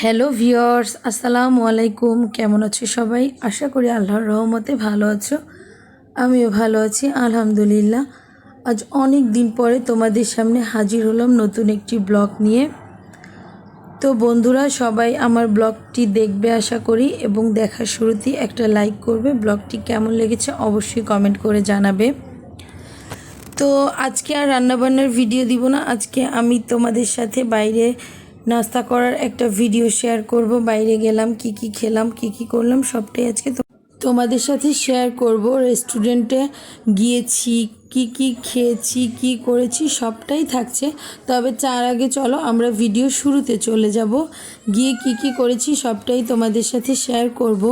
Hello viewers আসসালামু আলাইকুম কেমন আছো সবাই? আশা করি আল্লাহর রহমতে ভালো আছো। আমিও ভালো আছি, আলহামদুলিল্লাহ। আজ অনেক দিন পরে তোমাদের সামনে হাজির হলাম নতুন একটি ব্লগ নিয়ে। তো বন্ধুরা, সবাই আমার ব্লগটি দেখবে আশা করি এবং দেখার শুরুতেই একটা লাইক করবে। ব্লগটি কেমন লেগেছে অবশ্যই কমেন্ট করে জানাবে। তো আজকে আর রান্নাবান্নার ভিডিও দিব না। আজকে আমি তোমাদের সাথে বাইরে নাস্তা করার একটা ভিডিও শেয়ার করব। বাইরে গেলাম, কি কি খেলাম, কি কি করলাম, সবটাই আজকে তোমাদের সাথে শেয়ার করব রেস্টুরেন্টে গিয়েছি, কি কি খেয়েছি, কি করেছি, সবটাই থাকছে। তবে তার আগে চলো, আমরা ভিডিও শুরুতে চলে যাব। গিয়ে কি কি করেছি, সবটাই তোমাদের সাথে শেয়ার করব।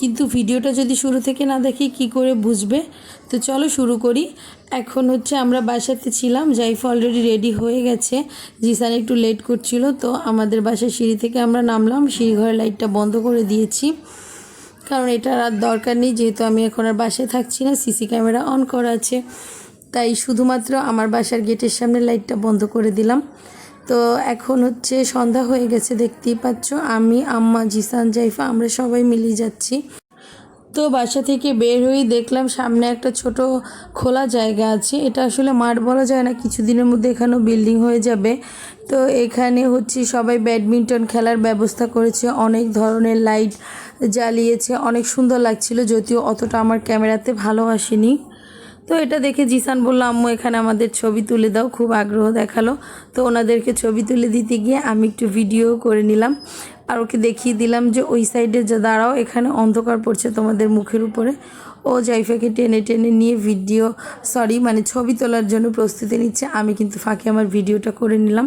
কিন্তু ভিডিওটা যদি শুরু থেকে না দেখি কি করে বুঝবে? তো চলো শুরু করি। এখন হচ্ছে আমরা বাসাতে ছিলাম, জাইফা অলরেডি রেডি হয়ে গেছে। জিসান একটু লেট করছিল, তো আমাদের বাসার সিঁড়ি থেকে আমরা নামলাম। সিঁড়ি ঘরের লাইটটা বন্ধ করে দিয়েছি। কারণ এটার আর দরকার নেই, যেহেতু আমি এখন আর বাসায় থাকছি না, সিসি ক্যামেরা অন করা আছে। তাই শুধুমাত্র আমার বাসার গেটের সামনে লাইটটা বন্ধ করে দিলাম। তো এখন হচ্ছে সন্ধ্যা হয়ে গেছে, দেখতেই পাচ্ছ। আমি, আম্মা, জিসান, জাইফা, আমরা সবাই মিলিয়ে যাচ্ছি। তো বাসা থেকে বের হয়েই দেখলাম সামনে একটা ছোট খোলা জায়গা আছে। এটা আসলে মাঠ বলা যায় না, কিছুদিনের মধ্যে এখানেও বিল্ডিং হয়ে যাবে। তো এখানে হচ্ছে সবাই ব্যাডমিন্টন খেলার ব্যবস্থা করেছে, অনেক ধরনের লাইট জ্বালিয়েছে, অনেক সুন্দর লাগছিল যদিও অতটা আমার ক্যামেরাতে ভালো আসেনি। তো এটা দেখে জিসান বলল, আম্মু, এখানে আমাদের ছবি তুলে দাও, খুব আগ্রহ দেখাল। তো ওনাদেরকে ছবি তুলে দিতে গিয়ে আমি একটু ভিডিও করে নিলাম। আর ওকে দেখিয়ে দিলাম যে ওই সাইডে যা দাঁড়াও, এখানে অন্ধকার পড়ছে তোমাদের মুখের উপরে। ও জাইফাকে টেনে টেনে নিয়ে ভিডিও সরি মানে ছবি তোলার জন্য প্রস্তুতি নিচ্ছে। আমি কিন্তু ফাঁকে আমার ভিডিওটা করে নিলাম।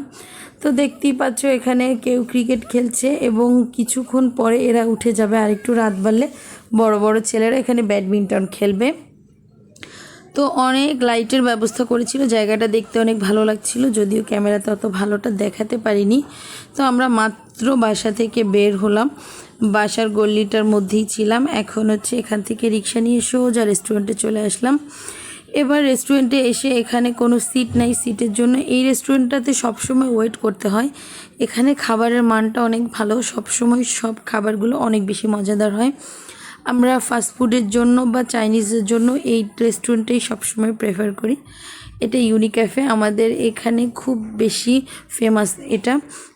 তো দেখতেই পাচ্ছ এখানে কেউ ক্রিকেট খেলছে এবং কিছুক্ষণ পরে এরা উঠে যাবে আর একটু রাত বাড়লে। বড় বড় ছেলেরা এখানে ব্যাডমিন্টন খেলবে। তো অনেক লাইটের ব্যবস্থা করেছিল, জায়গাটা দেখতে অনেক ভালো লাগছিল, যদিও ক্যামেরাতে অত ভালোটা দেখাতে পারিনি। তো আমরা মাত্র বাসা থেকে বের হলাম, বাসার গল্লিটার মধ্যেই ছিলাম, এখন হচ্ছে এখান থেকে রিক্সা নিয়ে সোজা রেস্টুরেন্টে চলে আসলাম। এবার রেস্টুরেন্টে এসে এখানে কোনো সিট নাই সিটের জন্য এই রেস্টুরেন্টটাতে সবসময় ওয়েট করতে হয়। এখানে খাবারের মানটা অনেক ভালো, সবসময় সব খাবারগুলো অনেক বেশি মজাদার হয়। আমরা ফাস্টফুডের জন্য বা চাইনিজের জন্য এই রেস্টুরেন্টেই সবসময় প্রেফার করি। এটা ইউনিক ক্যাফে আমাদের এখানে খুব বেশি ফেমাস এটা।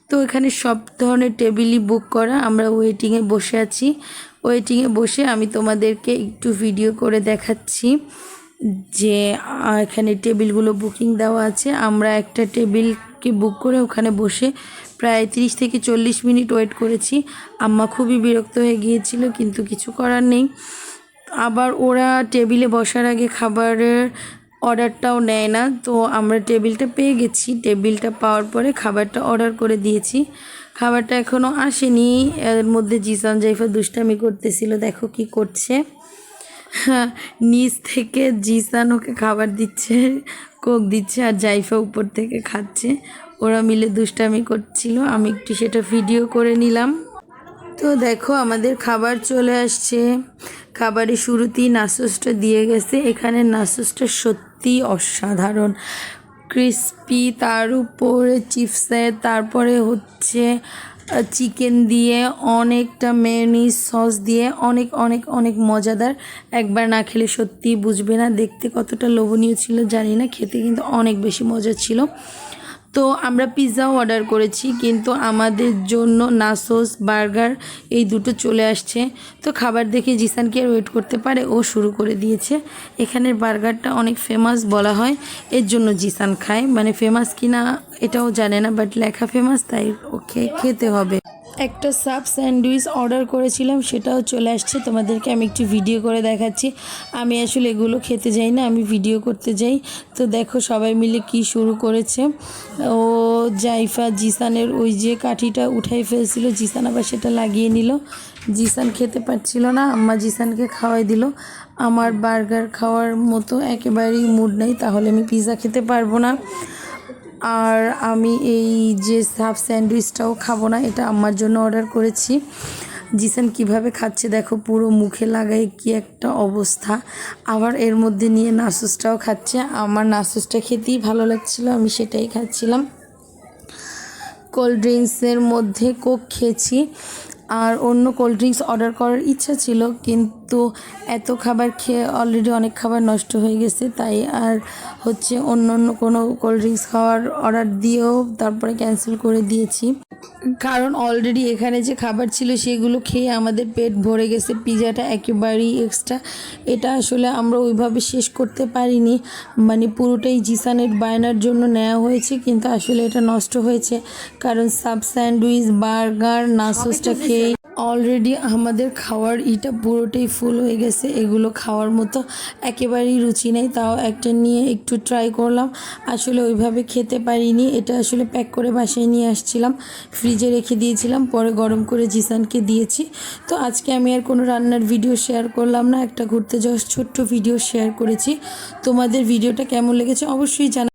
তো এখানে সব ধরনের টেবিলই বুক করা। আমরা ওয়েটিংয়ে বসে আছি। ওয়েটিংয়ে বসে আমি তোমাদেরকে একটু ভিডিও করে দেখাচ্ছি যে এখানে টেবিলগুলো বুকিং দেওয়া আছে। আমরা একটা টেবিলকে বুক করে ওখানে বসে প্রায় তিরিশ থেকে চল্লিশ মিনিট ওয়েট করেছি। আম্মা খুবই বিরক্ত হয়ে গিয়েছিল, কিন্তু কিছু করার নেই। আবার ওরা টেবিলে বসার আগে খাবারের অর্ডারটাও নেয় না, তো আমরা টেবিলটা পেয়ে গেছি। টেবিলটা পাওয়ার পরে খাবারটা অর্ডার করে দিয়েছি। খাবারটা এখনও আসেনি। এর মধ্যে জিসান জাইফা দুষ্টামি করতেছিল, দেখো কি করছে। নিচ থেকে জিসান ওকে খাবার দিচ্ছে। কোক দিচ্ছে আর জাইফা উপর থেকে খাচ্ছে। ওরা মিলে দুষ্টামি করছিল। আমি একটু সেটা ভিডিও করে নিলাম। তো দেখো, আমাদের খাবার চলে আসছে। খাবারের শুরুতেই নাসসটা দিয়ে গেছে। এখানে নাসসটা সত্যি অসাধারণ। ক্রিস্পি তার উপরে চিপসের তারপরে হচ্ছে চিকেন দিয়ে অনেকটা মেয়নিজ সস দিয়ে অনেক অনেক অনেক মজাদার। একবার না খেলে সত্যি বুঝবে না, দেখতে কতটা লোভনীয় ছিল, জানি না, খেতে কিন্তু অনেক বেশি মজা ছিল। তো আমরা পিৎজাও অর্ডার করেছি, কিন্তু আমাদের জন্য নাসোস, বার্গার এই দুটো চলে আসছে। তো খাবার দেখে জিসানকে আর ওয়েট করতে পারে? ও শুরু করে দিয়েছে। এখানের বার্গারটা অনেক ফেমাস বলা হয়, এর জন্য জিসান খায়। মানে ফেমাস কিনা এটাও জানে না বাট লেখা ফেমাস তাই ওকে খেতে হবে। একটা সাব স্যান্ডউইচ অর্ডার করেছিলাম, সেটাও চলে আসছে। তোমাদেরকে আমি একটু ভিডিও করে দেখাচ্ছি। আমি আসলে এগুলো খেতে যাই না, আমি ভিডিও করতে যাই। তো দেখো সবাই মিলে কি শুরু করেছে। ও জাইফা জিসানের ওই যে কাঠিটা উঠাই ফেলছিল, জিসান আবার সেটা লাগিয়ে নিল। জিসান খেতে পারছিল না, আম্মা জিসানকে খাওয়াই দিল। আমার বার্গার খাওয়ার মতো একেবারেই মুড নেই, তাহলে আমি পিৎজা খেতে পারব না। আর আমি এই যে হাফ স্যান্ডউইচটাও খাব না, এটা আমার জন্য অর্ডার করেছি। জিসান কীভাবে খাচ্ছে দেখো, পুরো মুখে লাগাই কি একটা অবস্থা। আবার এর মধ্যে নিয়ে নাসুসটাও খাচ্ছে। আমার নাসুসটা খেতেই ভালো লাগছিল, আমি সেটাই খাচ্ছিলাম। কোল্ড ড্রিঙ্কসের মধ্যে কোক খেয়েছি। আর অন্য কোল্ড ড্রিঙ্কস অর্ডার করার ইচ্ছা ছিল কিন্তু এত খাবার খেয়ে অলরেডি অনেক খাবার নষ্ট হয়ে গেছে তাই আর হচ্ছে অন্য অন্য কোনো কোল্ড ড্রিঙ্কস খাওয়ার অর্ডার দিয়েও তারপরে ক্যান্সেল করে দিয়েছি। কারণ অলরেডি এখানে যে খাবার ছিল সেগুলো খেয়ে আমাদের পেট ভরে গেছে পিজাটা একেবারেই এক্সট্রা এটা আসলে আমরা ওইভাবে শেষ করতে পারিনি মানে পুরোটাই জিসানের বায়নার জন্য নেওয়া হয়েছে কিন্তু আসলে এটা নষ্ট হয়েছে। কারণ সাব স্যান্ডউইচ বার্গার নাসোসটা খেয়ে অলরেডি আমাদের খাওয়ার ইটা পুরোটাই ফুল হয়ে গেছে। এগুলো খাওয়ার মতো একেবারেই রুচি নেই, তাও একটা নিয়ে একটু ট্রাই করলাম। আসলে ওইভাবে খেতে পারিনি, এটা আসলে প্যাক করে বাসায় নিয়ে আসছিলাম। ফ্রিজে রেখে দিয়েছিলাম, পরে গরম করে জিসানকে দিয়েছি। তো আজকে আমি আর কোনো রান্নার ভিডিও শেয়ার করলাম না, একটা ঘুরতে যাওয়ার ছোট্ট ভিডিও শেয়ার করেছি। তোমাদের ভিডিওটা কেমন লেগেছে অবশ্যই জানা